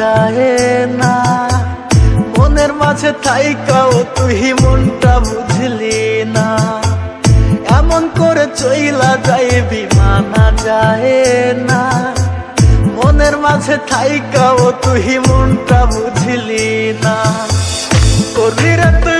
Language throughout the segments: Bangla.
যায় না। মনের মাঝে থাইকাও তুই মনটা বুঝলি না। এমন করে চইলা যায় বিমানা যায় না। মনের মাঝে থাইকাও তুই মনটা বুঝলি না। করলি রে তুই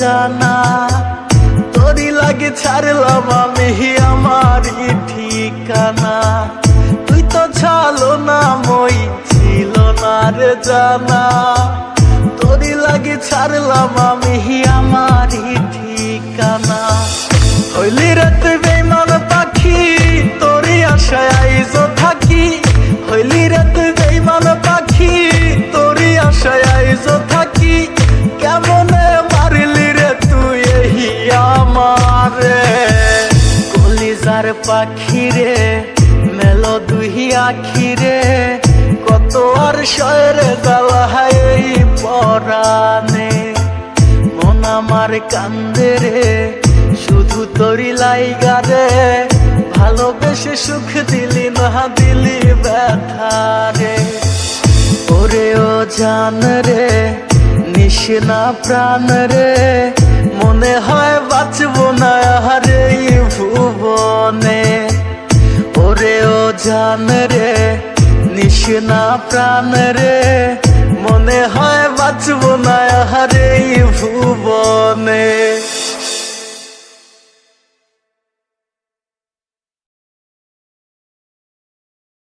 জানা। তোরই লাগে ছাড়লাম আমি আমার ঠিকানা। তুই তো ছালো না, মই ছিল না রে জানা। তোরই লাগে ছাড়লাম আমি আমার ঠিকানা। হইলি রে দুই আখি রে কত আর শয়রে এই পরানে মন আমার কান্দে রে, শুধু তোরি লাইগা রে। ভালোবেসে সুখ দিলি না, দিলি ব্যথা রে। ওরে ও জান রে নিশনা প্রাণ রে। মনে হয় বাঁচবো না হারে ভুবনে। ওরে ও জান রে না প্রাণ রে মনে হয় বাঁচব না হারে ভুবনে।